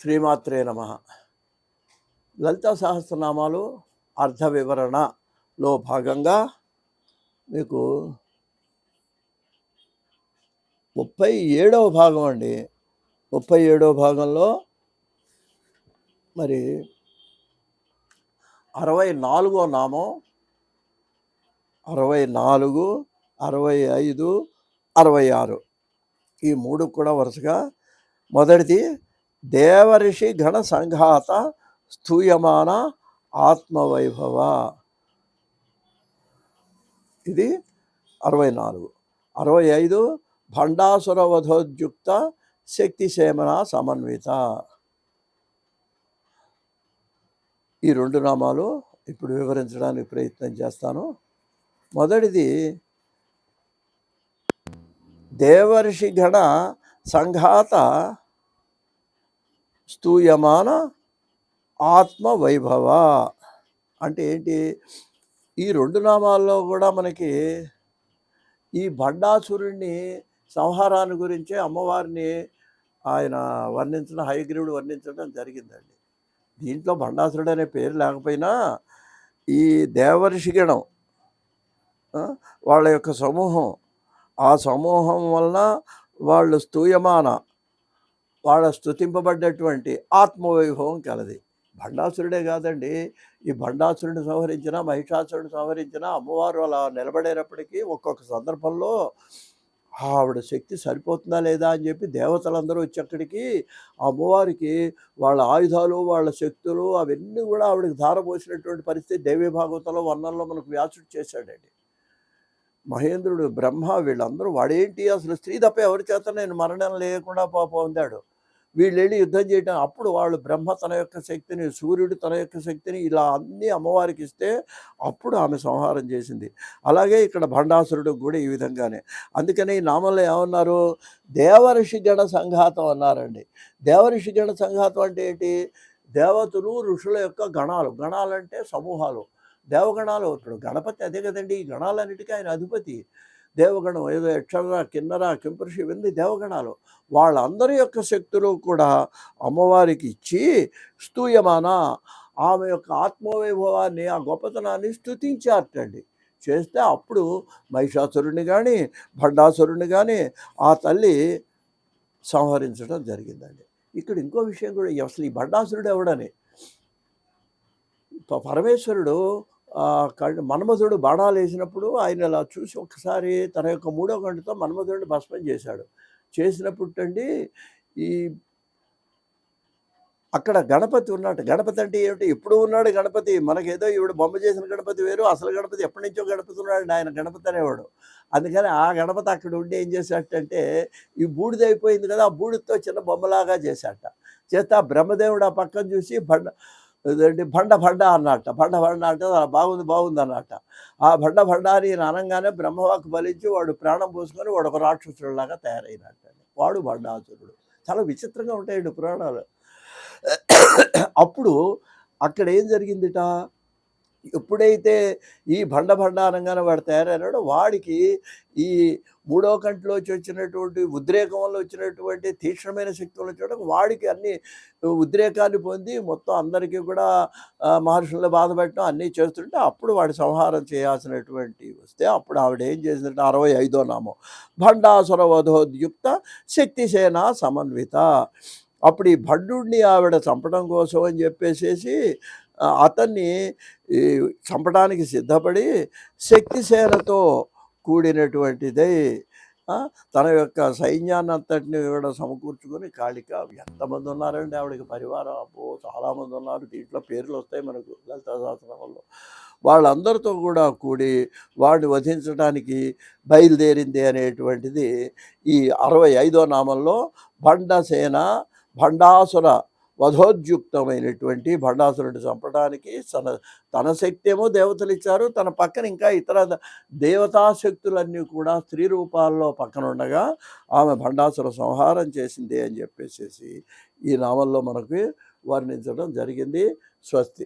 శ్రీమాత్రే నమ. లలిత సహస్రనామాలు అర్థ వివరణలో భాగంగా మీకు ముప్పై ఏడవ భాగం అండి. ముప్పై ఏడవ భాగంలో మరి అరవై నాలుగో నామం అరవై నాలుగు అరవై ఐదు అరవై ఆరు. ఈ మూడు కూడా వరుసగా మొదటిది దేవరిషి గణ సంఘాత స్థూయమాన ఆత్మవైభవ. ఇది అరవై నాలుగు. అరవై ఐదు భండాసుర వధోద్యుక్త శక్తిసేమన సమన్విత. ఈ రెండు నామాలు ఇప్పుడు వివరించడానికి ప్రయత్నం చేస్తాను. మొదటిది దేవర్షి గణ సంఘాత స్తూయమాన ఆత్మవైభవ. అంటే ఏంటి? ఈ రెండు నామాల్లో కూడా మనకి ఈ భండాసురుణ్ణి సంహారాన్ని గురించే అమ్మవారిని ఆయన వర్ణించడం హయగ్రీవుడు వర్ణించడం జరిగిందండి. దీంట్లో భండాసురుడు అనే పేరు లేకపోయినా ఈ దేవర్షిగణం వాళ్ళ యొక్క సమూహం ఆ సమూహం వలన వాళ్ళు స్తూయమాన వాళ్ళ స్థుతింపబడ్డటువంటి ఆత్మవైభవం కలది. భండాసురుడే కాదండి. ఈ భండాసురుడిని సంహరించిన మహిషాసురుడిని సంహరించిన అమ్మవారు అలా నిలబడేటప్పటికీ ఒక్కొక్క సందర్భంలో ఆవిడ శక్తి సరిపోతుందా లేదా అని చెప్పి దేవతలందరూ వచ్చి అక్కడికి అమ్మవారికి వాళ్ళ ఆయుధాలు వాళ్ళ శక్తులు అవన్నీ కూడా ఆవిడకి ధారపోసినటువంటి పరిస్థితి దేవీ భాగవతంలో వర్ణంలో మనకు వ్యాసుడు చేశాడండి. మహేంద్రుడు బ్రహ్మ వీళ్ళందరూ వాడేంటి అసలు స్త్రీ తప్ప ఎవరి చేత నేను మరణం లేకుండా పాప పొందాడు? వీళ్ళు వెళ్ళి యుద్ధం చేయటం అప్పుడు వాళ్ళు బ్రహ్మ తన యొక్క శక్తిని సూర్యుడు తన యొక్క శక్తిని ఇలా అన్నీ అమ్మవారికి ఇస్తే అప్పుడు ఆమె సంహారం చేసింది. అలాగే ఇక్కడ భండాసురుడు కూడా ఈ విధంగానే. అందుకని ఈ నామంలో ఏమన్నారు? దేవఋషి సంఘాతం అన్నారండి. దేవఋషి సంఘాతం అంటే ఏంటి? దేవతలు ఋషుల యొక్క గణాలు. గణాలంటే సమూహాలు. దేవగణాలు అవుతాడు గణపతి అదే కదండి ఈ గణాలన్నిటికీ ఆయన అధిపతి. దేవగణం ఏదో యక్షర కిన్నర కింపురుషి ఇవన్నీ దేవగణాలు. వాళ్ళందరి యొక్క శక్తులు కూడా అమ్మవారికి ఇచ్చి స్తూయమాన ఆమె యొక్క ఆత్మవైభవాన్ని ఆ గొప్పతనాన్ని స్థుతించారటండి చేస్తే అప్పుడు మహిషాసురుడిని కానీ భండాసురుడిని కానీ ఆ తల్లి సంహరించడం జరిగిందండి. ఇక్కడ ఇంకో విషయం కూడా అసలు ఈ భండాసురుడు ఎవడని పరమేశ్వరుడు మన్మధుడు బాణాలు వేసినప్పుడు ఆయన అలా చూసి ఒకసారి తన యొక్క మూడో గంటతో మన్మధుడిని భస్మం చేశాడు. చేసినప్పుడు అండి ఈ అక్కడ గణపతి ఉన్నట్టు గణపతి అంటే ఏమిటి? ఎప్పుడు ఉన్నాడు గణపతి? మనకేదో ఈవిడ బొమ్మ చేసిన గణపతి వేరు అసలు గణపతి ఎప్పటి నుంచో గణపతి ఉన్నాడు ఆయన గణపతి అనేవాడు. అందుకని ఆ గణపతి అక్కడ ఉండి ఏం చేశాడంటే ఈ బూడిద అయిపోయింది కదా ఆ బూడిదతో చిన్న బొమ్మలాగా చేశాట చేస్తే ఆ బ్రహ్మదేవుడు ఆ పక్కన చూసి బండ ఇదేంటి భండ అన్నట్ట భండ భండ అంటే బాగుంది బాగుంది అన్నట్ట ఆ బండ భండ అని అనగానే బ్రహ్మవాకు బలించి వాడు ప్రాణం పోసుకొని వాడు ఒక రాక్షసుడిలాగా తయారైనట్ట వాడు భండాసురుడు. చాలా విచిత్రంగా ఉంటాయండి పురాణాలు. అప్పుడు అక్కడ ఏం జరిగిందిట? ఎప్పుడైతే ఈ బండ బండ అనగానే వాడు తయారైనాడో వాడికి ఈ మూడో కంటిలోంచి వచ్చినటువంటి ఉద్రేకంలో వచ్చినటువంటి తీక్ష్ణమైన శక్తులు వల్ల చూడడం వాడికి అన్ని ఉద్రేకాన్ని పొంది మొత్తం అందరికీ కూడా ఆ, మహర్షులను బాధపెట్టడం అన్నీ చేస్తుంటే అప్పుడు వాడి సంహారం చేయాల్సినటువంటి వస్తే అప్పుడు ఆవిడ ఏం చేసిందంటే అరవై ఐదో నామం భండాసుర వధోద్యుక్త శక్తిసేన సమన్విత. అప్పుడు ఈ భండుడిని ఆవిడ చంపడం కోసం అని చెప్పేసేసి అతన్ని ఈ చంపడానికి సిద్ధపడి శక్తిసేనతో కూడినటువంటిదై తన యొక్క సైన్యాన్ని అంతటిని కూడా సమకూర్చుకొని కాళిక ఎంతమంది ఉన్నారండి ఆవిడకి పరివారం? అబ్బో చాలామంది ఉన్నారు. దీంట్లో పేర్లు వస్తాయి మనకు లలితా సహస్రనామంలో వాళ్ళందరితో కూడా కూడి వాడిని వధించడానికి బయలుదేరింది అనేటువంటిది ఈ అరవై ఐదో నామంలో భండసేన భండాసుర వధోద్యుక్తమైనటువంటి భండాసురుడిని చంపడానికి తన తన శక్తి ఏమో దేవతలు ఇచ్చారు. తన పక్కన ఇంకా ఇతర దేవతాశక్తులన్నీ కూడా స్త్రీ రూపాల్లో పక్కన ఉండగా ఆమె భండాసుర సంహారం చేసింది అని చెప్పేసి ఈ నావల్లో మనకి వర్ణించడం జరిగింది. స్వస్తి